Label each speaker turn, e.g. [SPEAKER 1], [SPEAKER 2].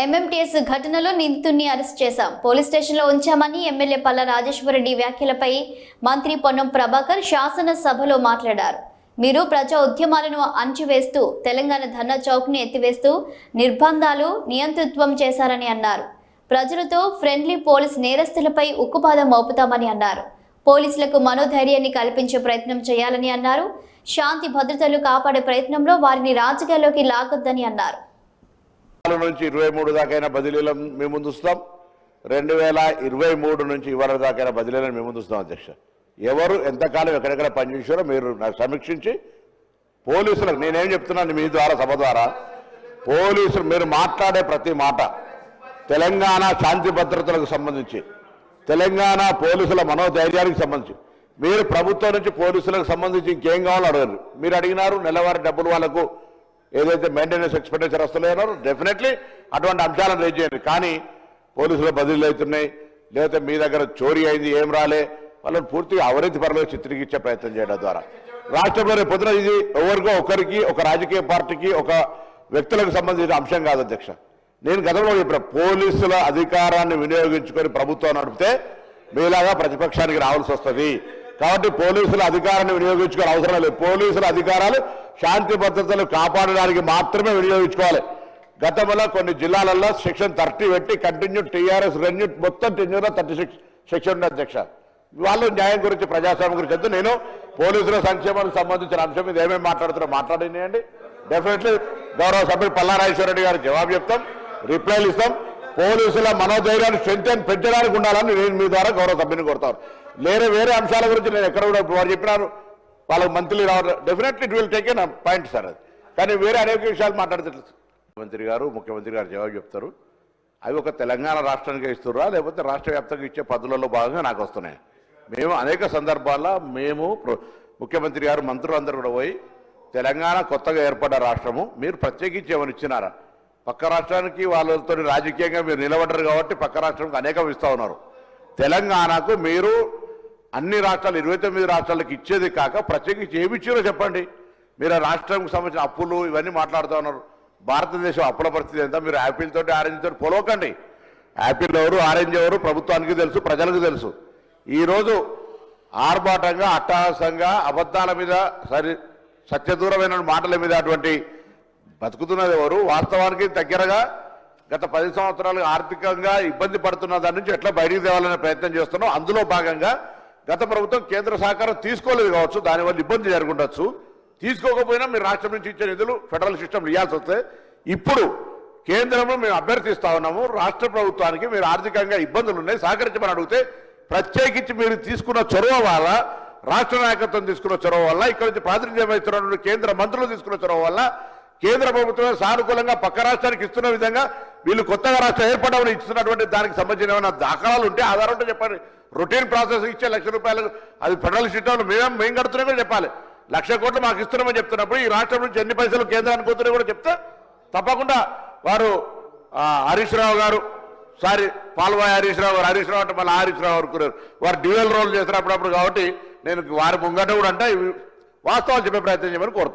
[SPEAKER 1] MMTS ఘటనలో నిందితుడిని arrest చేశాం. పోలీస్ స్టేషన్లో ఉంచామని ఎమ్మెల్యే పల్ల రాజేశ్వరరెడ్డి వ్యాఖ్యలపై మంత్రి పొన్నం ప్రభాకర్ శాసనసభలో మాట్లాడారు. మీరు ప్రజా ఉద్యమాలను అణచివేస్తూ తెలంగాణ ధర్నా చౌక్ని ఎత్తివేస్తూ నిర్బంధాలు నియంతృత్వం చేశారని అన్నారు. ప్రజలతో ఫ్రెండ్లీ పోలీస్ నేరస్తులపై ఉక్కుపాదం మోపుతామని అన్నారు. పోలీసులకు మనోధైర్యాన్ని కల్పించే ప్రయత్నం చేయాలని అన్నారు. శాంతి భద్రతలు కాపాడే ప్రయత్నంలో వారిని రాజకీయాల్లోకి లాగొద్దని అన్నారు.
[SPEAKER 2] పద్నాలుగు నుంచి ఇరవై మూడు దాకైనా బదిలీలను మేము ముందుస్తాం రెండు వేల ఇరవై మూడు నుంచి ఇవాళ దాకైనా బదిలీలను మేము ముందుస్తాం అధ్యక్ష. ఎవరు ఎంతకాలం ఎక్కడెక్కడ పనిచేసారో మీరు నాకు సమీక్షించి పోలీసులకు నేనేం చెప్తున్నాను మీ ద్వారా సభ ద్వారా. పోలీసులు మీరు మాట్లాడే ప్రతి మాట తెలంగాణ శాంతి భద్రతలకు సంబంధించి తెలంగాణ పోలీసుల మనోధైర్యానికి సంబంధించి. మీరు ప్రభుత్వం నుంచి పోలీసులకు సంబంధించి ఇంకేం కావాలో అడగరు. మీరు అడిగినారు నెలవారీ డబ్బులు వాళ్ళకు ఏదైతే మెయింటెనెన్స్ ఎక్స్పెండిచర్ వస్తలేదో డెఫినెట్లీ అటువంటి అంశాలను రేజ్ చేయండి. కానీ పోలీసులు బదిలీలు అవుతున్నాయి. లేకపోతే మీ దగ్గర చోరీ అయింది ఏం రాలే వాళ్ళని పూర్తిగా అవినీతి పరులు చిత్రీకరించే ప్రయత్నం చేయడం ద్వారా. రాష్ట్రంలో రేపు పొద్దున ఇది ఎవరికో ఒకరికి ఒక రాజకీయ పార్టీకి ఒక వ్యక్తులకు సంబంధించిన అంశం కాదు అధ్యక్ష. నేను గతంలో చెప్పిన పోలీసుల అధికారాన్ని వినియోగించుకొని ప్రభుత్వం నడిపితే మీలాగా ప్రతిపక్షానికి రావాల్సి వస్తుంది. కాబట్టి పోలీసుల అధికారాన్ని వినియోగించుకోవాలి అవసరం లేదు. పోలీసుల అధికారాలు శాంతి భద్రతలు కాపాడడానికి మాత్రమే వినియోగించుకోవాలి. గతంలో కొన్ని జిల్లాలలో సెక్షన్ థర్టీ పెట్టి కంటిన్యూ టీఆర్ఎస్ రెన్యూ మొత్తం టెన్యూలో థర్టీ సిక్స్ సెక్షన్ ఉంది అధ్యక్ష. వాళ్ళు న్యాయం గురించి ప్రజాస్వామ్యం గురించి వద్దు నేను పోలీసుల సంక్షేమానికి సంబంధించిన అంశం మీద ఏమేమి మాట్లాడుతున్నా మాట్లాడినాయండి. డెఫినెట్లీ గౌరవ సభ్యులు పల్లారాజేశ్వరరెడ్డి గారికి జవాబు చెప్తాం రిప్లైలు ఇస్తాం. పోలీసుల మనోధైర్యాన్ని స్ట్రెంత్ పెంచడానికి ఉండాలని నేను మీ ద్వారా గౌరవ సభ్యుని కోరుతాను లేని వేరే అంశాల గురించి నేను ఎక్కడ కూడా వారు చెప్పినారు. వాళ్ళకి మంత్లీ రావడం definitely it will take an point sir అది. కానీ వేరే అనేక విషయాలు మాట్లాడతలేదు మంత్రి గారు ముఖ్యమంత్రి గారు జవాబు చెప్తారు. అవి ఒక తెలంగాణ రాష్ట్రానికి ఇస్తుర్రా లేకపోతే రాష్ట్ర వ్యాప్తంగా ఇచ్చే పద్ధతులలో భాగంగా నాకు వస్తున్నాయి. మేము అనేక సందర్భాల్లో మేము ముఖ్యమంత్రి గారు మంత్రులు అందరూ కూడా పోయి తెలంగాణ కొత్తగా ఏర్పడ్డ రాష్ట్రము మీరు ప్రత్యేకించి ఏమైనా ఇచ్చినారా? పక్క రాష్ట్రానికి వాళ్ళతో రాజకీయంగా మీరు నిలబడ్డరు కాబట్టి పక్క రాష్ట్రానికి అనేకం ఇస్తూ ఉన్నారు. తెలంగాణకు మీరు అన్ని రాష్ట్రాలు ఇరవై తొమ్మిది రాష్ట్రాలకు ఇచ్చేది కాక ప్రత్యేకించి ఏమి ఇచ్చారో చెప్పండి. మీరు రాష్ట్రంకి సంబంధించిన అప్పులు ఇవన్నీ మాట్లాడుతూ ఉన్నారు. భారతదేశం అప్పుల పరిస్థితి ఎంత? మీరు యాపిల్ తోటి ఆరెంజ్ తోటి పొలవకండి. యాపిల్ ఎవరు ఆరెంజ్ ఎవరు? ప్రభుత్వానికి తెలుసు ప్రజలకు తెలుసు. ఈరోజు ఆర్భాటంగా అట్టహాసంగా అబద్ధాల మీద సరి సత్యదూరమైన మాటల మీద అటువంటి బతుకుతున్నది ఎవరు? వాస్తవానికి దగ్గరగా గత పది సంవత్సరాలు ఆర్థికంగా ఇబ్బంది పడుతున్న దాని నుంచి ఎట్లా బయటికి తేవాలనే ప్రయత్నం చేస్తున్నాం. అందులో భాగంగా గత ప్రభుత్వం కేంద్ర సహకారం తీసుకోలేదు కావచ్చు దానివల్ల ఇబ్బంది జరుగుండొచ్చు. తీసుకోకపోయినా మీరు రాష్ట్రం నుంచి ఇచ్చే నిధులు ఫెడరల్ సిస్టమ్ ఇవ్వాల్సి వస్తే ఇప్పుడు కేంద్రంలో మేము అభ్యర్థిస్తా ఉన్నాము. రాష్ట్ర ప్రభుత్వానికి మీరు ఆర్థికంగా ఇబ్బందులు ఉన్నాయి సహకరించమని అడిగితే ప్రత్యేకించి మీరు తీసుకున్న చొరవ వల్ల రాష్ట్ర నాయకత్వం తీసుకున్న చొరవ వల్ల ఇక్కడ నుంచి ప్రాతినిధ్యం వహిస్తున్న కేంద్ర మంత్రులు తీసుకున్న చొరవ వల్ల కేంద్ర ప్రభుత్వం సానుకూలంగా పక్క రాష్ట్రానికి ఇస్తున్న విధంగా వీళ్ళు కొత్తగా రాష్ట్రం ఏర్పడమని ఇస్తున్నటువంటి దానికి సంబంధించిన ఏమైనా దాఖలాలు ఉంటే ఆధారం ఉంటే చెప్పండి. రొటీన్ ప్రాసెస్ ఇచ్చే లక్ష రూపాయలు అది ఫెడరల్ సిస్టంలో మేము మేము కడుతున్నాం కూడా చెప్పాలి. లక్ష కోట్లు మాకు ఇస్తున్నామని చెప్తున్నప్పుడు ఈ రాష్ట్రం నుంచి ఎన్ని పైసలు కేంద్రానికి పోతున్నాయి కూడా చెప్తే తప్పకుండా వారు హరీష్ రావు గారు సారీ పాల్వాయి హరీష్ రావు గారు హరీష్ రావు అంటే మళ్ళీ హరీష్ రావు అనుకున్నారు. వారు డ్యూయల్ రోల్ చేస్తారు కాబట్టి నేను వారి ముంగట కూడా అంటే వాస్తవాలు చెప్పే ప్రయత్నం చేయమని కోరుతాను